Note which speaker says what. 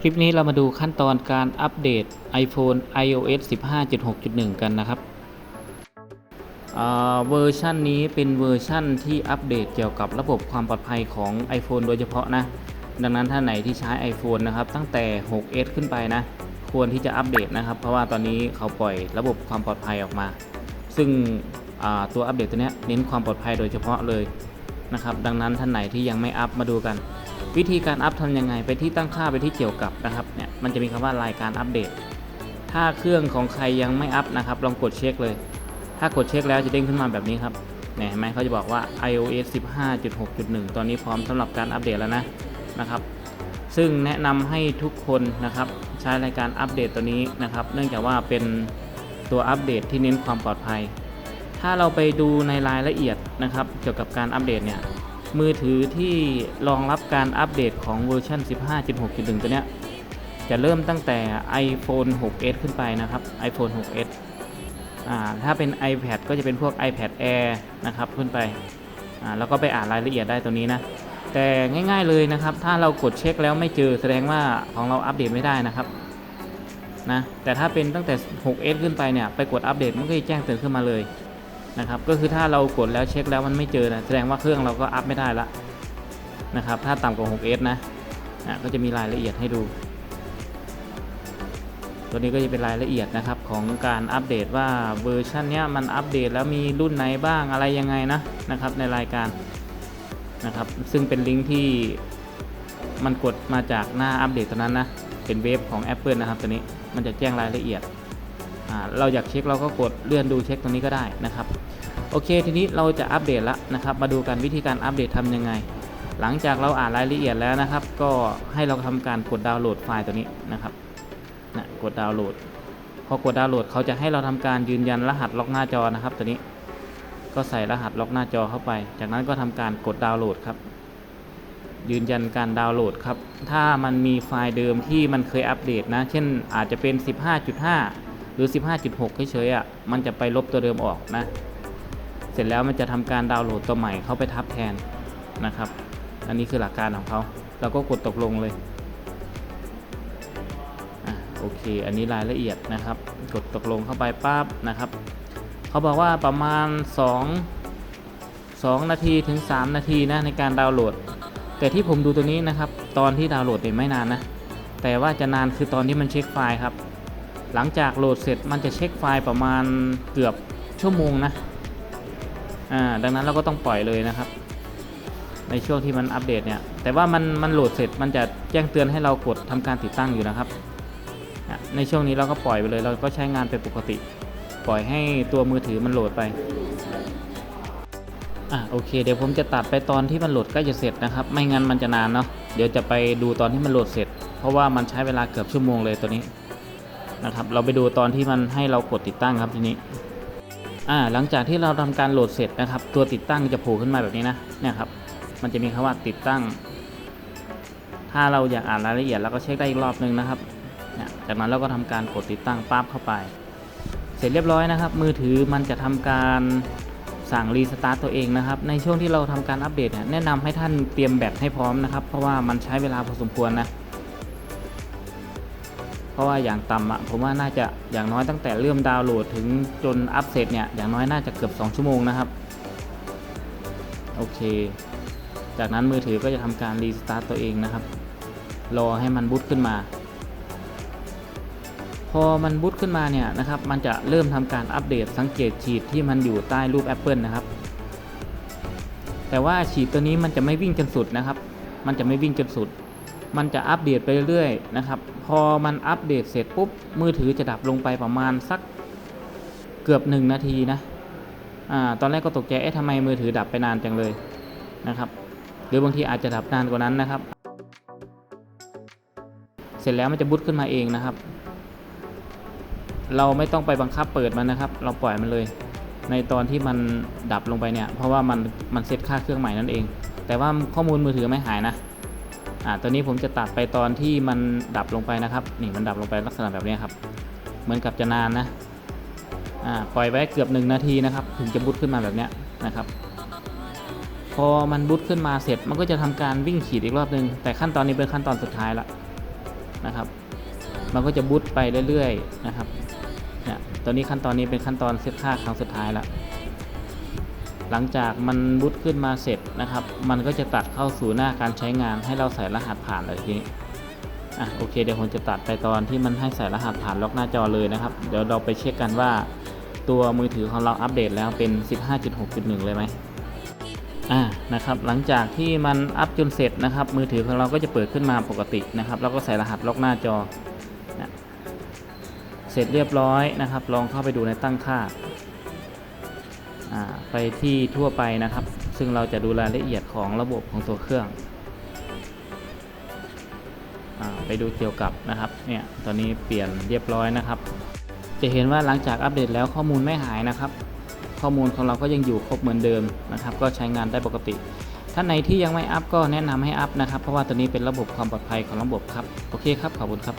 Speaker 1: คลิปนี้เรามาดูขั้นตอนการอัปเดต iPhone iOS 15.6.1 กันนะครับเวอร์ชันนี้เป็นเวอร์ชันที่อัปเดตเกี่ยวกับระบบความปลอดภัยของ iPhone โดยเฉพาะนะ ดังนั้นถ้าไหนที่ใช้ iPhone นะครับตั้งแต่ 6s ขึ้นไปนะ ควรที่จะอัปเดตนะครับ เพราะว่าตอนนี้เขาปล่อยระบบความปลอดภัยออกมา ซึ่งตัวอัปเดตตัวนี้เน้นความปลอดภัยโดยเฉพาะเลยนะครับ ดังนั้นท่านไหนที่ยังไม่อัปมาดูกัน วิธีการอัพทำยังไงไปที่ตั้งค่าไปที่เกี่ยวกับนะครับเนี่ยมันจะมีคำว่ารายการอัปเดต ถ้าเครื่องของใครยังไม่อัพนะครับลองกดเช็คเลย ถ้ากดเช็คแล้วจะเด้งขึ้นมาแบบนี้ครับเนี่ยเห็นไหมเขาจะบอกว่า iOS 15.6.1 ตอนนี้พร้อมสำหรับการอัปเดตแล้วนะนะครับ ซึ่งแนะนำให้ทุกคนนะครับใช้รายการอัปเดตตัวนี้นะครับ เนื่องจากว่าเป็นตัวอัปเดตที่เน้นความปลอดภัย ถ้าเราไปดูในรายละเอียดนะครับ เกี่ยวกับการอัปเดตเนี่ย มือถือที่รองรับการอัปเดตของเวอร์ชัน15.6.1 ตัวเนี้ย จะเริ่มตั้งแต่ iPhone 6s ขึ้นไปนะครับ iPhone 6s อ่าถ้าเป็น iPad ก็จะเป็นพวก iPad Air นะครับขึ้นไปอ่าแล้วก็ไปอ่านรายละเอียดได้ตัวนี้นะ แต่ง่ายๆเลยนะครับ ถ้าเรากดเช็คแล้วไม่เจอแสดงว่าของเราอัปเดตไม่ได้นะครับนะแต่ถ้าเป็นตั้งแต่ 6s ขึ้นไปเนี่ย ไปกดอัปเดตมันก็จะแจ้งเตือนขึ้นมาเลย นะครับก็คือถ้าเรากดแล้วเช็คแล้วมันไม่เจอนะแสดงว่าเครื่องเราก็อัพไม่ได้ละนะครับถ้าต่ำกว่า 6s นะอะก็จะมีรายละเอียดให้ดู ตัวนี้ก็จะเป็นรายละเอียดนะครับของการอัปเดตว่าเวอร์ชันนี้มันอัปเดตแล้วมีรุ่นไหนบ้างอะไรยังไงนะนะครับในรายการนะครับซึ่งเป็นลิงก์ที่มันกดมาจากหน้าอัปเดตตัวนั้นนะเป็นเว็บของ Apple นะครับตัวนี้มันจะแจ้งรายละเอียด เราอยากเช็คเราก็กดเลื่อนดูเช็คตรงนี้ก็ได้นะครับโอเค ทีนี้เราจะอัปเดตแล้วนะครับ มาดูกันวิธีการอัปเดตทำยังไง หลังจากเราอ่านรายละเอียดแล้วนะครับ ก็ให้เราทำการกดดาวน์โหลดไฟล์ตัวนี้นะครับนะกดดาวน์โหลด พอกดดาวน์โหลดเขาจะให้เราทำการยืนยันรหัสล็อกหน้าจอนะครับ ตัวนี้ก็ใส่รหัสล็อกหน้าจอเข้าไป จากนั้นก็ทำการกดดาวน์โหลดครับยืนยันการดาวน์โหลดครับ ถ้ามันมีไฟล์เดิมที่มันเคยอัปเดตนะ เช่นอาจจะเป็น 15.5 หรือ 15.6เฉยๆอะมันจะไปลบตัวเดิมออกนะ เสร็จแล้วมันจะทำการดาวน์โหลดตัวใหม่เข้าไปทับแทนนะครับ อันนี้คือหลักการของเขาเราก็กดตกลงเลยอะโอเค อันนี้รายละเอียดนะครับ กดตกลงเข้าไปปั๊บนะครับเขาบอกว่าประมาณ 2 2 นาทีถึง 3 นาทีนะในการดาวน์โหลด แต่ที่ผมดูตัวนี้นะครับ ตอนที่ดาวน์โหลดเนี่ยไม่นานนะแต่ว่าจะนานคือตอนที่มันเช็คไฟล์ครับ หลังจากโหลดเสร็จมันจะเช็คไฟล์ประมาณเกือบชั่วโมงนะอ่าดังนั้นเราก็ต้องปล่อยเลยนะครับ ในช่วงที่มันอัปเดตเนี่ย แต่ว่ามันมันโหลดเสร็จมันจะแจ้งเตือนให้เรากดทำการติดตั้งอยู่นะครับ ในช่วงนี้เราก็ปล่อยไปเลย เราก็ใช้งานเป็นปกติ ปล่อยให้ตัวมือถือมันโหลดไปอะโอเคเดี๋ยวผมจะตัดไปตอนที่มันโหลดใกล้จะเสร็จนะครับ ไม่งั้นมันจะนานเนาะเดี๋ยวจะไปดูตอนที่มันโหลดเสร็จ เพราะว่ามันใช้เวลาเกือบชั่วโมงเลยตัวนี้ นะครับ เราไปดูตอนที่มันให้เรากดติดตั้งครับทีนี้อ่าหลังจากที่เราทำการโหลดเสร็จนะครับ ตัวติดตั้งจะโผล่ขึ้นมาแบบนี้นะเนี่ยครับ มันจะมีคำว่าติดตั้ง ถ้าเราอยากอ่านรายละเอียดเราก็เช็คได้อีกรอบนึงนะครับเนี่ยจากนั้นเราก็ทำการกดติดตั้งปั๊บเข้าไป เสร็จเรียบร้อยนะครับ มือถือมันจะทำการสั่งรีสตาร์ตตัวเองนะครับ ในช่วงที่เราทำการอัปเดตเนี่ยแนะนำให้ท่านเตรียมแบตให้พร้อมนะครับ เพราะว่ามันใช้เวลาพอสมควรนะ เพราะว่าอย่างต่ำอะผมว่าน่าจะอย่างน้อยตั้งแต่เริ่มดาวน์โหลดถึงจนอัปเสร็จเนี่ยอย่างน้อยน่าจะเกือบ 2 ชั่วโมงนะครับ โอเค จากนั้นมือถือก็จะทำการรีสตาร์ตตัวเองนะครับ รอให้มันบูตขึ้นมา พอมันบูตขึ้นมาเนี่ยนะครับ มันจะเริ่มทำการอัปเดตสังเกตฉีดที่มันอยู่ใต้รูป Apple นะครับ แต่ว่าฉีดตัวนี้มันจะไม่วิ่งจนสุดนะครับ มันจะไม่วิ่งจนสุด มันจะอัปเดตไปเรื่อยๆนะครับ พอมันอัปเดตเสร็จปุ๊บ มือถือจะดับลงไปประมาณสักเกือบ 1 นาทีนะอ่าตอนแรกก็ตกใจเอ๊ะทำไมมือถือดับไปนานจังเลยนะครับ หรือบางทีอาจจะดับนานกว่านั้นนะครับ เสร็จแล้วมันจะบุตขึ้นมาเองนะครับ เราไม่ต้องไปบังคับเปิดมันนะครับ เราปล่อยมันเลย ในตอนที่มันดับลงไปเนี่ย เพราะว่ามันมันเซตค่าเครื่องใหม่นั่นเอง แต่ว่าข้อมูลมือถือไม่หายนะ อ่าตัวนี้ผมจะตัดไปตอนที่มันดับลงไปนะครับ นี่มันดับลงไปลักษณะแบบนี้ครับ เหมือนกับจะนานนะอ่าปล่อยไว้เกือบหนึ่งนาทีนะครับ ถึงจะบุตขึ้นมาแบบนี้นะครับ พอมันบูตขึ้นมาเสร็จมันก็จะทำการวิ่งขีดอีกรอบนึง แต่ขั้นตอนนี้เป็นขั้นตอนสุดท้ายละนะครับ มันก็จะบูตไปเรื่อยๆนะครับเนี่ยตอนนี้ขั้นตอนนี้เป็นขั้นตอนเซตค่าครั้งสุดท้ายแล้ว หลังจากมันบูตขึ้นมาเสร็จนะครับ มันก็จะตัดเข้าสู่หน้าการใช้งานให้เราใส่รหัสผ่านเลยทีนี้อะโอเคเดี๋ยวผมจะตัดไปตอนที่มันให้ใส่รหัสผ่านล็อกหน้าจอเลยนะครับ เดี๋ยวเราไปเช็คกันว่า ตัวมือถือของเราอัปเดตแล้วเป็น 15.6.1 เลยไหมอ่านะครับหลังจากที่มันอัปจนเสร็จนะครับ มือถือของเราก็จะเปิดขึ้นมาปกตินะครับแล้วก็ใส่รหัสล็อกหน้าจอนะเสร็จเรียบร้อยนะครับ ลองเข้าไปดูในตั้งค่า ไปที่ทั่วไปนะครับ ซึ่งเราจะดูรายละเอียดของระบบของตัวเครื่องอไปดูเกี่ยวกับนะครับเนี่ยตอนนี้เปลี่ยนเรียบร้อยนะครับ จะเห็นว่าหลังจากอัปเดตแล้วข้อมูลไม่หายนะครับ ข้อมูลของเราก็ยังอยู่ครบเหมือนเดิมนะครับ ก็ใช้งานได้ปกติท่านไหนที่ยังไม่อัพก็แนะนำให้อัพนะครับ เพราะว่าตัวนี้เป็นระบบความปลอดภัยของระบบครับ โอเคครับ ขอบคุณครับ